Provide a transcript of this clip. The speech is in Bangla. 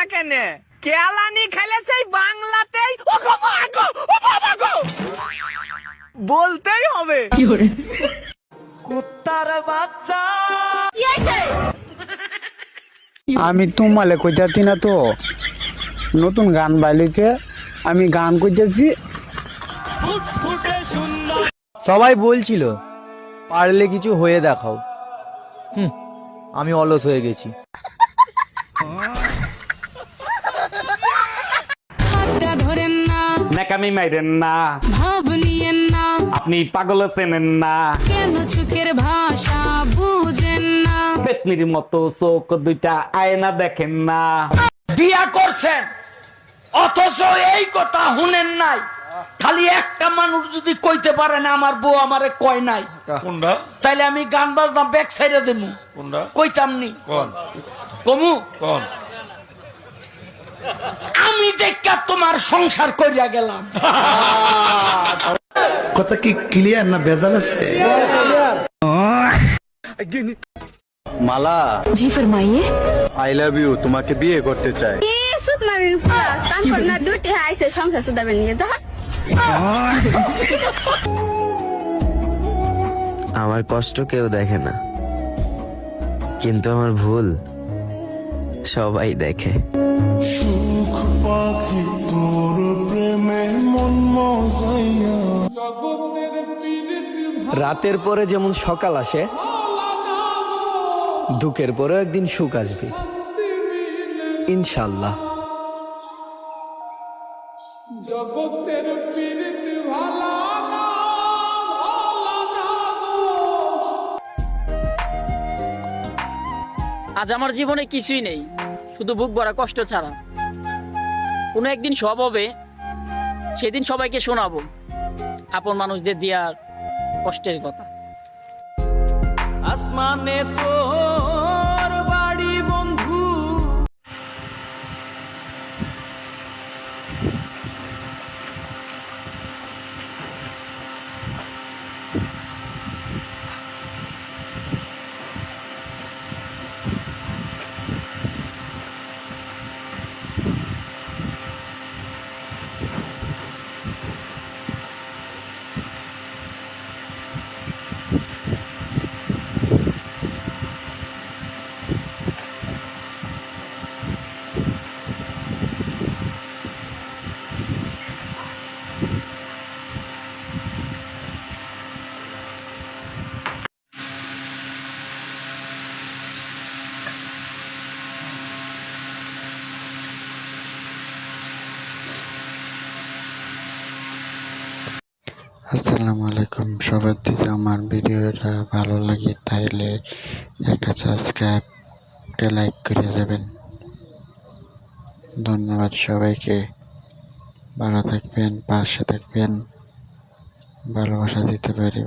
না কেন? কেলানি খেলে সেই বাংলাতেই ও গো গো, ও বাবা গো। বলতেই হবে। কুত্তার বাচ্চা। আমি তোমালে কইতাছি না তো। নতুন গান বাইলিতে আমি গান কইতেছি। সবাই বলছিল পারলে কিছু হয়ে দেখাও। হুম আমি অলস হয়ে গেছি। মাইরেন না। ভাব নিয়েন না। আপনি পাগল চেনেন না। কেন চোখের ভাষা বুঝেন না? পেতনির মতো চোখ দুইটা আয়না দেখেন না। বিয়া করছেন অথচ এই কথা শুনেন নাই। খালি একটা মানুষ যদি কইতে পারে না আমার বউ আমারে কয় নাই। কোনটা? তাইলে আমি গান বাজনা ব্যাক সাইডে দেবো। কোনটা? কইতাম নি। কোন? কমু? কোন? আমি দেখা তোমার সংসার করিয়া গেলাম। কথা কি ক্লিয়ার না বেজাল আছে? মালা জি ফরমাইয়ে। আই লাভ ইউ তোমাকে বিয়ে করতে চাই। আমার কষ্ট কেউ দেখে না। কিন্তু আমার ভুল। সবাই দেখে। রাতের পরে যেমন সকাল আসে দুঃখের পরেও একদিন সুখ আসবে। ইনশাল্লাহ আজ আমার জীবনে কিছুই নেই, শুধু বুক ভরা কষ্ট ছাড়া। কোনো একদিন সব হবে, সেদিন সবাইকে শোনাবো, আপন মানুষদের দেওয়ার কষ্টের কথা। আসমানে তোর আসসালামু আলাইকুম। সবার যদি আমার ভিডিওটা ভালো লাগে তাহলে একটা সাবস্ক্রাইব, একটা লাইক করে যাবেন। ধন্যবাদ সবাইকে। ভালো থাকবেন, পাশে থাকবেন। ভালোবাসা দিতে পারি